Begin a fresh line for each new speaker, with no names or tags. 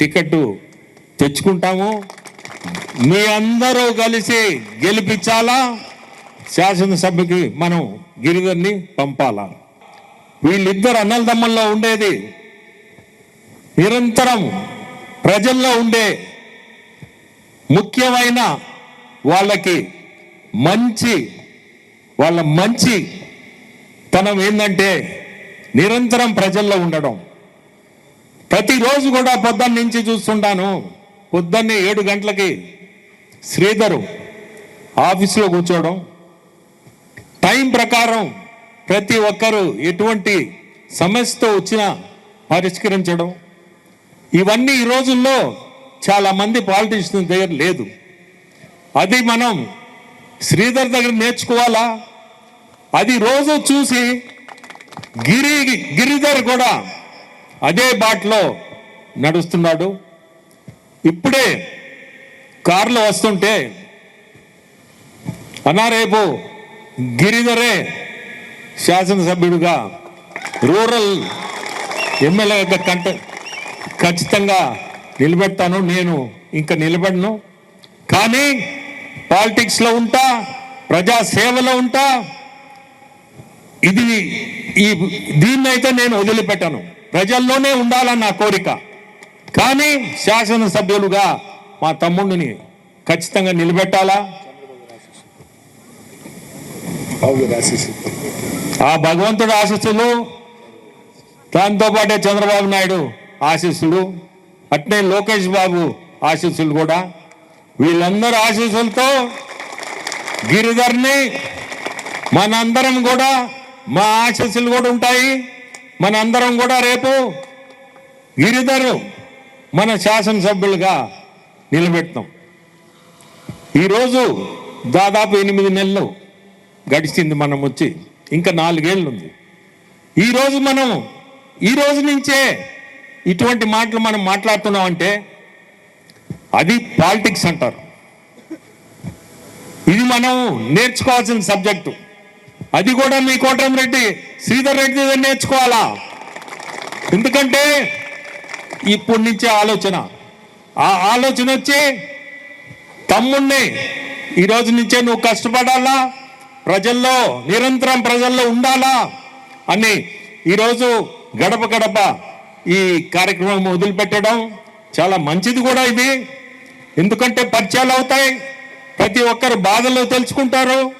Ticket తెచ్చుకుంటాము. మీ అందరూ కలిసి గెలిపించాలా? శాసనసభకి మనం గిరిధర్ని పంపాలా? వీళ్ళిద్దరు అన్నలదమ్మల్లో ఉండేది నిరంతరం ప్రజల్లో ఉండే ముఖ్యమైన వాళ్ళకి మంచి వాళ్ళ మంచి తనం ఏంటంటే నిరంతరం ప్రజల్లో ఉండడం. ప్రతిరోజు కూడా పొద్దున్న నుంచి చూస్తుంటాను. పొద్దున్నే ఏడు గంటలకి శ్రీధరు ఆఫీసులో కూర్చోవడం. టైం ప్రకారం ప్రతి ఒక్కరూ ఎటువంటి సమస్యతో వచ్చినా పరిష్కరించడం. ఇవన్నీ ఈ రోజుల్లో చాలామంది పాలిటిషియన్ దగ్గర లేదు. అది మనం శ్రీధర్ దగ్గర నేర్చుకోవాలా? అది రోజు చూసి గిరి గిరిధర్ కూడా అదే బాటలో నడుస్తున్నాడు. ఇప్పుడే కారులో వస్తుంటే అనారేపు గిరిధరే శాసనసభ్యుడిగా రూరల్ ఎమ్మెల్యేగా కంట ఖచ్చితంగా నిలబెడతాను నేను ఇంకా నిలబడను. కానీ పాలిటిక్స్లో ఉంటా ప్రజాసేవలో ఉంటా ఇది ఈ దీన్నైతే నేను వదిలిపెట్టాను. ప్రజల్లోనే ఉండాలని నా కోరిక. కానీ శాసనసభ్యులుగా మా తమ్ముడిని ఖచ్చితంగా నిలబెట్టాలా? ఆ భగవంతుడు ఆశీస్సులు దాంతోపాటే చంద్రబాబు నాయుడు ఆశీస్సులు అట్నే లోకేష్ బాబు ఆశీస్సులు కూడా. వీళ్ళందరూ ఆశీస్సులతో గిరిధర్ని మనందరం కూడా మా ఆశీస్సులు కూడా ఉంటాయి. మన అందరం కూడా రేపు గిరిధరు మన శాసనసభ్యులుగా నిలబెడతాం ఈరోజు దాదాపు ఎనిమిది నెలలు గడిచింది మనం వచ్చి ఇంకా నాలుగేళ్ళు ఉంది ఈరోజు మనం ఈ రోజు నుంచే ఇటువంటి మాటలు మనం మాట్లాడుతున్నాం అంటే అది పాలిటిక్స్ అంటారు. ఇది మనం నేర్చుకోవాల్సిన సబ్జెక్టు. అది కూడా మీ కోటమిరెడ్డి శ్రీధర్ రెడ్డి దగ్గర నేర్చుకోవాలా? ఎందుకంటే ఇప్పటి నుంచే ఆలోచన. ఆ ఆలోచన వచ్చి తమ్ముణ్ణి ఈరోజు నుంచే నువ్వు కష్టపడాలా? ప్రజల్లో నిరంతరం ప్రజల్లో ఉండాలా? అని ఈరోజు గడప గడప ఈ కార్యక్రమం వదిలిపెట్టడం చాలా మంచిది కూడా ఇది. ఎందుకంటే పరిచయాలు అవుతాయి. ప్రతి ఒక్కరు బాధలు తెలుసుకుంటారు